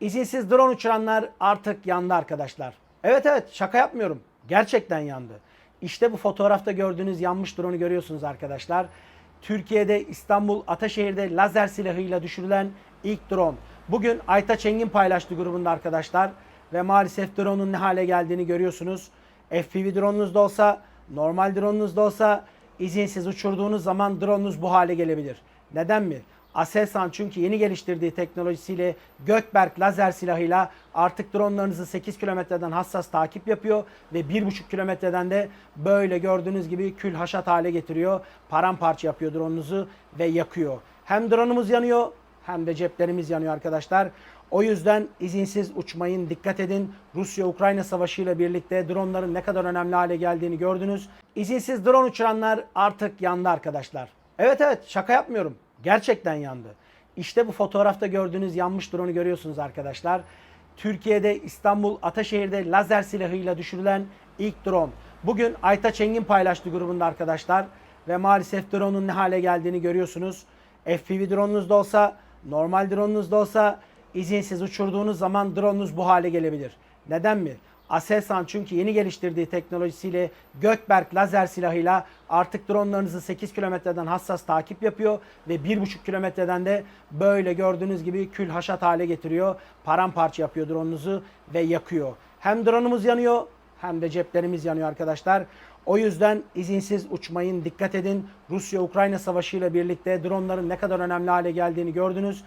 İzinsiz drone uçuranlar artık yandı arkadaşlar. Evet evet şaka yapmıyorum. Gerçekten yandı. İşte bu fotoğrafta gördüğünüz yanmış drone'u görüyorsunuz arkadaşlar. Türkiye'de İstanbul Ataşehir'de lazer silahıyla düşürülen ilk drone. Bugün Aytaç Engin paylaştı grubunda arkadaşlar. Ve maalesef drone'un ne hale geldiğini görüyorsunuz. FPV drone'unuz da olsa, normal drone'unuz da olsa izinsiz uçurduğunuz zaman drone'unuz bu hale gelebilir. Neden mi? Aselsan çünkü yeni geliştirdiği teknolojisiyle Gökberk lazer silahıyla artık dronlarınızı 8 kilometreden hassas takip yapıyor ve 1,5 kilometreden de böyle gördüğünüz gibi kül haşat hale getiriyor. Paramparça yapıyor dronunuzu ve yakıyor. Hem drone'umuz yanıyor hem de ceplerimiz yanıyor arkadaşlar. O yüzden izinsiz uçmayın, dikkat edin. Rusya-Ukrayna savaşı ile birlikte dronların ne kadar önemli hale geldiğini gördünüz. İzinsiz drone uçuranlar artık yandı arkadaşlar. Evet evet şaka yapmıyorum. Gerçekten yandı. İşte bu fotoğrafta gördüğünüz yanmış drone'u görüyorsunuz arkadaşlar. Türkiye'de İstanbul Ataşehir'de lazer silahıyla düşürülen ilk drone. Bugün Aytaç Engin paylaştı grubunda arkadaşlar. Ve maalesef drone'un ne hale geldiğini görüyorsunuz. FPV drone'unuz da olsa, normal drone'unuz da olsa izinsiz uçurduğunuz zaman drone'unuz bu hale gelebilir. Neden mi? Aselsan çünkü yeni geliştirdiği teknolojisiyle Gökberk lazer silahıyla artık dronlarınızı 8 kilometreden hassas takip yapıyor ve 1,5 kilometreden de böyle gördüğünüz gibi kül haşat hale getiriyor. Paramparça yapıyor dronunuzu ve yakıyor. Hem drone'umuz yanıyor hem de ceplerimiz yanıyor arkadaşlar. O yüzden izinsiz uçmayın, dikkat edin. Rusya-Ukrayna savaşı ile birlikte dronların ne kadar önemli hale geldiğini gördünüz.